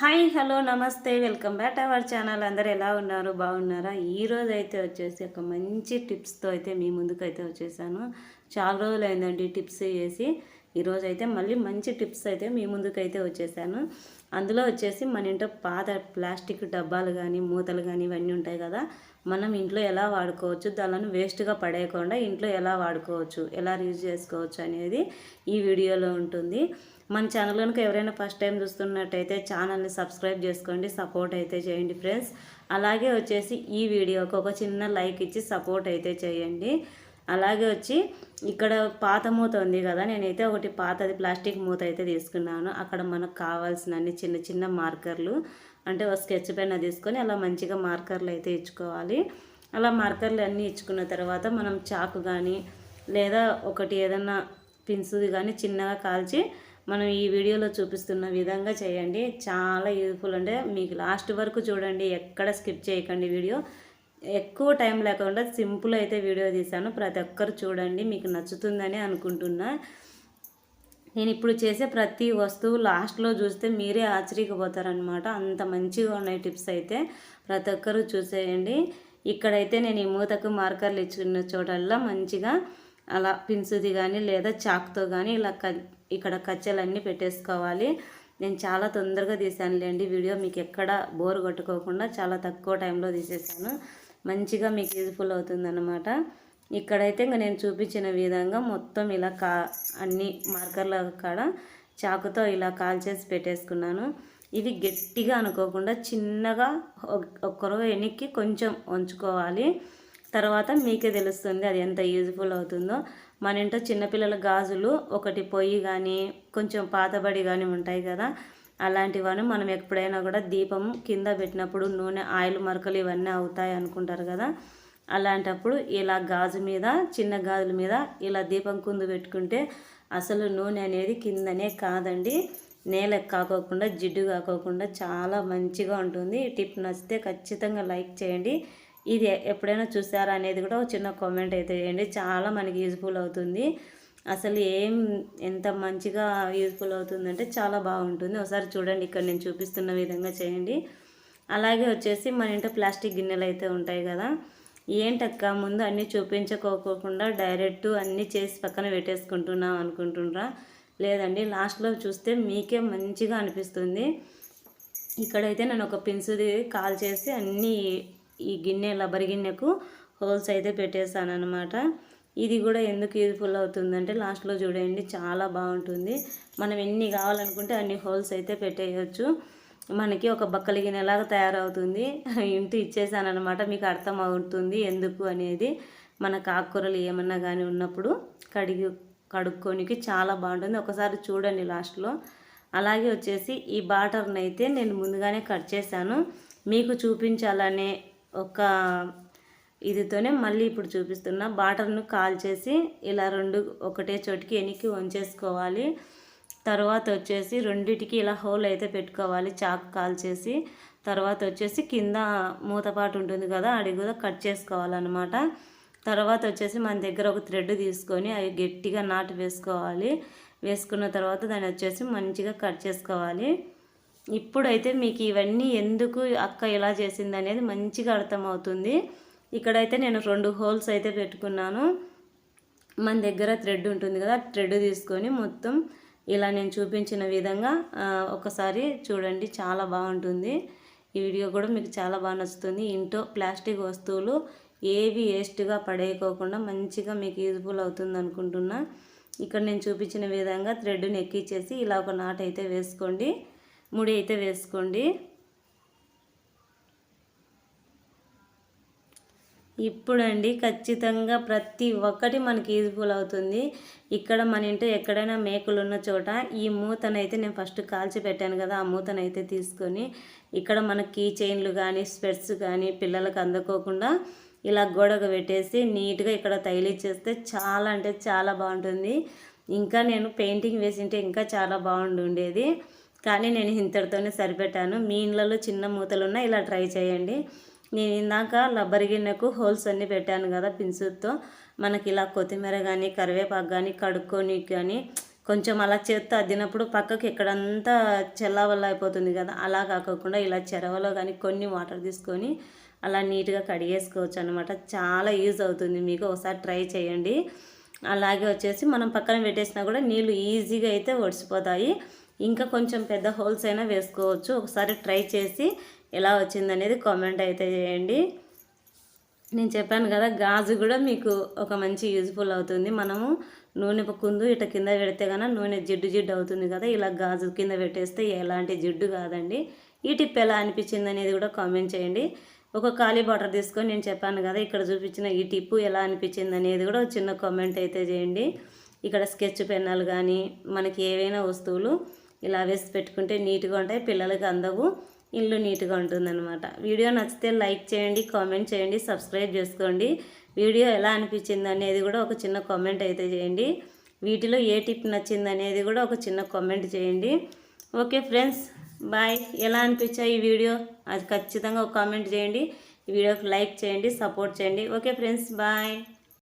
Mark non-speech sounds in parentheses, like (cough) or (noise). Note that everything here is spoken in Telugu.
హాయ్ హలో నమస్తే వెల్కమ్ బ్యాక్ అవర్ ఛానల్. అందరు ఎలా ఉన్నారు? బాగున్నారా? ఈరోజు అయితే వచ్చేసి ఒక మంచి టిప్స్తో అయితే మీ ముందుకు అయితే వచ్చేసాను. చాలా రోజులు అయిందండి టిప్స్ చేసి. ఈరోజు అయితే మళ్ళీ మంచి టిప్స్ అయితే మీ ముందుకు అయితే వచ్చేసాను. అందులో వచ్చేసి మన ఇంట్లో పాత ప్లాస్టిక్ డబ్బాలు కానీ మూతలు కానీ ఇవన్నీ ఉంటాయి కదా మనం ఇంట్లో ఎలా వాడుకోవచ్చు? దానిని వేస్ట్గా పడేయకుండా ఇంట్లో ఎలా వాడుకోవచ్చు? ఎలా యూజ్ చేసుకోవచ్చు అనేది ఈ వీడియోలో ఉంటుంది. మన ఛానల్ కనుక ఎవరైనా ఫస్ట్ టైం చూస్తున్నట్టయితే ఛానల్ని సబ్స్క్రైబ్ చేసుకోండి సపోర్ట్ అయితే చేయండి ఫ్రెండ్స్. అలాగే వచ్చేసి ఈ వీడియోకి ఒక చిన్న లైక్ ఇచ్చి సపోర్ట్ అయితే చేయండి. అలాగే వచ్చి ఇక్కడ పాత మూత ఉంది కదా నేనైతే ఒకటి పాతది ప్లాస్టిక్ మూత అయితే తీసుకున్నాను. అక్కడ మనకు కావాల్సిన అన్ని చిన్న చిన్న మార్కర్లు అంటే ఒక స్కెచ్ పెన్ తీసుకొని అలా మంచిగా మార్కర్లు అయితే ఇచ్చుకోవాలి. అలా మార్కర్లు అన్నీ ఇచ్చుకున్న తర్వాత మనం చాకు కానీ లేదా ఒకటి ఏదన్నా పిన్సుది కానీ చిన్నగా కాల్చి మనం ఈ వీడియోలో చూపిస్తున్న విధంగా చేయండి. చాలా యూజ్ఫుల్ అంటే మీకు లాస్ట్ వరకు చూడండి ఎక్కడ స్కిప్ చేయకండి వీడియో. ఎక్కువ టైం లేకుండా సింపుల్ అయితే వీడియో తీశాను. ప్రతి ఒక్కరు చూడండి మీకు నచ్చుతుందని అనుకుంటున్నా. నేను ఇప్పుడు చేసే ప్రతి వస్తువు లాస్ట్లో చూస్తే మీరే ఆశ్చర్యపోతారనమాట అంత మంచిగా ఉన్నాయి టిప్స్ అయితే. ప్రతి ఒక్కరు చూసేయండి. ఇక్కడైతే నేను ఈ మూతకు మార్కర్లు ఇచ్చుకున్న చోటల్లా మంచిగా అలా పిన్సుది కానీ లేదా చాక్తో కానీ ఇలా క ఇక్కడ కచ్చలన్నీ పెట్టేసుకోవాలి. నేను చాలా తొందరగా తీసానులేండి వీడియో. మీకు ఎక్కడ బోర్ కొట్టుకోకుండా చాలా తక్కువ టైంలో తీసేసాను మంచిగా మీకు యూజ్ఫుల్ అవుతుందన్నమాట. ఇక్కడైతే ఇంకా నేను చూపించిన విధంగా మొత్తం ఇలా కా అన్ని మార్కర్ల కాడ చాకుతో ఇలా కాల్చేసి పెట్టేసుకున్నాను. ఇవి గట్టిగా అనుకోకుండా చిన్నగా ఒక్కరో వెనక్కి కొంచెం ఉంచుకోవాలి. తర్వాత మీకే తెలుస్తుంది అది ఎంత యూజ్ఫుల్ అవుతుందో. మన ఇంట్లో చిన్నపిల్లల గాజులు ఒకటి పొయ్యి కానీ కొంచెం పాతబడి కానీ ఉంటాయి కదా అలాంటివన్నీ మనం ఎప్పుడైనా కూడా దీపం కింద పెట్టినప్పుడు నూనె ఆయిల్ మరకలు ఇవన్నీ అవుతాయి అనుకుంటారు కదా. అలాంటప్పుడు ఇలా గాజు మీద చిన్న గాజుల మీద ఇలా దీపం కుందు పెట్టుకుంటే అసలు నూనె అనేది కిందనే కాదండి. నేల కాకోకుండా జిడ్డు కాకోకుండా చాలా మంచిగా ఉంటుంది. టిప్ నచ్చితే ఖచ్చితంగా లైక్ చేయండి. ఇది ఎప్పుడైనా చూసారా అనేది కూడా ఒక చిన్న కామెంట్ అయితే చేయండి. చాలా మనకి యూజ్ఫుల్ అవుతుంది. అసలు ఏం ఎంత మంచిగా యూజ్ఫుల్ అవుతుందంటే చాలా బాగుంటుంది. ఒకసారి చూడండి ఇక్కడ నేను చూపిస్తున్న విధంగా చేయండి. అలాగే వచ్చేసి మన ఇంట్లో ప్లాస్టిక్ గిన్నెలు అయితే ఉంటాయి కదా. ఏంటక్క ముందు అన్నీ చూపించుకోకుండా డైరెక్ట్ అన్నీ చేసి పక్కన పెట్టేసుకుంటున్నాం అనుకుంటున్నారా? లేదండి లాస్ట్లో చూస్తే మీకే మంచిగా అనిపిస్తుంది. ఇక్కడైతే నేను ఒక పిన్సుది కాల్ చేసి అన్నీ ఈ గిన్నె లబ్బరి గిన్నెకు హోల్స్ అయితే పెట్టేశాను అనమాట ఇది కూడా ఎందుకు యూజ్ఫుల్ అవుతుందంటే లాస్ట్లో చూడండి చాలా బాగుంటుంది. మనం ఎన్ని కావాలనుకుంటే అన్ని హోల్స్ అయితే పెట్టేయచ్చు. మనకి ఒక బక్కలి గిన్నెలాగా తయారవుతుంది. (laughs) ఇంటి ఇచ్చేసాను అనమాట మీకు అర్థం అవుతుంది ఎందుకు అనేది. మన కాకూరలు ఏమన్నా కానీ ఉన్నప్పుడు కడిగి కడుక్కోనికి చాలా బాగుంటుంది. ఒకసారి చూడండి లాస్ట్లో. అలాగే వచ్చేసి ఈ బాటర్ని అయితే నేను ముందుగానే కట్ చేశాను. మీకు చూపించాలనే ఒక ఇదితోనే మళ్ళీ ఇప్పుడు చూపిస్తున్న బాటర్ను కాల్ చేసి ఇలా రెండు ఒకటే చోటికి వెనక్కి వంచేసుకోవాలి. తర్వాత వచ్చేసి రెండిటికి ఇలా హోల్ అయితే పెట్టుకోవాలి. చాకు కాల్ చేసి తర్వాత వచ్చేసి కింద మూతపాటు ఉంటుంది కదా అడిగి కూడా కట్ చేసుకోవాలన్నమాట. తర్వాత వచ్చేసి మన దగ్గర ఒక థ్రెడ్ తీసుకొని అవి గట్టిగా నాటు వేసుకోవాలి. వేసుకున్న తర్వాత దాన్ని వచ్చేసి మంచిగా కట్ చేసుకోవాలి. ఇప్పుడైతే మీకు ఇవన్నీ ఎందుకు అక్క ఇలా చేసింది అనేది మంచిగా అర్థమవుతుంది. ఇక్కడైతే నేను రెండు హోల్స్ అయితే పెట్టుకున్నాను. మన దగ్గర థ్రెడ్ ఉంటుంది కదా థ్రెడ్ తీసుకొని మొత్తం ఇలా నేను చూపించిన విధంగా ఒకసారి చూడండి చాలా బాగుంటుంది. ఈ వీడియో కూడా మీకు చాలా బాగా నచ్చుతుంది. ఇంట్లో ప్లాస్టిక్ వస్తువులు ఏవి వేస్ట్గా పడేయకోకుండా మంచిగా మీకు యూజ్ఫుల్ అవుతుంది అనుకుంటున్నా. ఇక్కడ నేను చూపించిన విధంగా థ్రెడ్ని ఎక్కిచ్చేసి ఇలా ఒక నాట్ అయితే వేసుకోండి. ముడి అయితే వేసుకోండి. ఇప్పుడండి ఖచ్చితంగా ప్రతి ఒక్కటి మనకి యూజ్ఫుల్ అవుతుంది. ఇక్కడ మన ఇంట్లో ఎక్కడైనా మేకలు ఉన్న చోట ఈ మూతనైతే నేను ఫస్ట్ కాల్చి పెట్టాను కదా ఆ మూతనైతే తీసుకొని ఇక్కడ మన కీ చైన్లు కానీ స్పెట్స్ కానీ పిల్లలకు అందుకోకుండా ఇలా గోడకు పెట్టేసి నీట్గా ఇక్కడ తగిలిచ్చేస్తే చాలా అంటే చాలా బాగుంటుంది. ఇంకా నేను పెయింటింగ్ వేసింటే ఇంకా చాలా బాగుండుండేది. కానీ నేను ఇంతటితోనే సరిపెట్టాను. మీ ఇళ్ళలో చిన్న మూతలు ఉన్నా ఇలా ట్రై చేయండి. నేను ఇందాక లబ్బరి గిన్నెకు హోల్స్ అన్నీ పెట్టాను కదా పిన్సుతో మనకి ఇలా కొత్తిమీర కానీ కరివేపాకు కానీ కడుక్కొని కానీ కొంచెం అలా చేత్తో అద్దినప్పుడు పక్కకి ఎక్కడంతా చెల్లవల్ల అయిపోతుంది కదా. అలా కాకుండా ఇలా చెరవలో కానీ కొన్ని వాటర్ తీసుకొని అలా నీట్గా కడిగేసుకోవచ్చు అనమాట చాలా యూజ్ అవుతుంది. మీకు ఒకసారి ట్రై చేయండి. అలాగే వచ్చేసి మనం పక్కన పెట్టేసినా కూడా నీళ్ళు ఈజీగా అయితే ఒడిసిపోతాయి. ఇంకా కొంచెం పెద్ద హోల్స్ అయినా వేసుకోవచ్చు. ఒకసారి ట్రై చేసి ఎలా వచ్చిందనేది కామెంట్ అయితే చేయండి. నేను చెప్పాను కదా గాజు కూడా మీకు ఒక మంచి యూజ్ఫుల్ అవుతుంది. మనము నూనె కుందు ఇట కింద పెడితే కనుక నూనె జిడ్డు జిడ్డు అవుతుంది కదా. ఇలా గాజు కింద పెట్టేస్తే ఎలాంటి జిడ్డు కాదండి. ఈ టిప్ ఎలా అనిపించింది అనేది కూడా కామెంట్ చేయండి. ఒక ఖాళీ బాటర్ తీసుకొని నేను చెప్పాను కదా ఇక్కడ చూపించిన ఈ టిప్పు ఎలా అనిపించింది అనేది కూడా చిన్న కామెంట్ అయితే చేయండి. ఇక్కడ స్కెచ్ పెన్నాలు కానీ మనకి ఏవైనా వస్తువులు ఇలా వేసి పెట్టుకుంటే నీట్గా ఉంటాయి పిల్లలకి అందవు. ఇల్లు నీట్గా ఉంటుందన్నమాట. వీడియో నచ్చితే లైక్ చేయండి కామెంట్ చేయండి సబ్స్క్రైబ్ చేసుకోండి. వీడియో ఎలా అనిపించింది అనేది కూడా ఒక చిన్న కామెంట్ అయితే చేయండి. వీటిలో ఏ టిప్ నచ్చింది అనేది కూడా ఒక చిన్న కామెంట్ చేయండి. Okay friends bye. ఎలా అనిపించాయి ఈ వీడియో? అది ఖచ్చితంగా ఒక కామెంట్ చేయండి. ఈ వీడియోకి లైక్ చేయండి సపోర్ట్ చేయండి. Okay friends bye.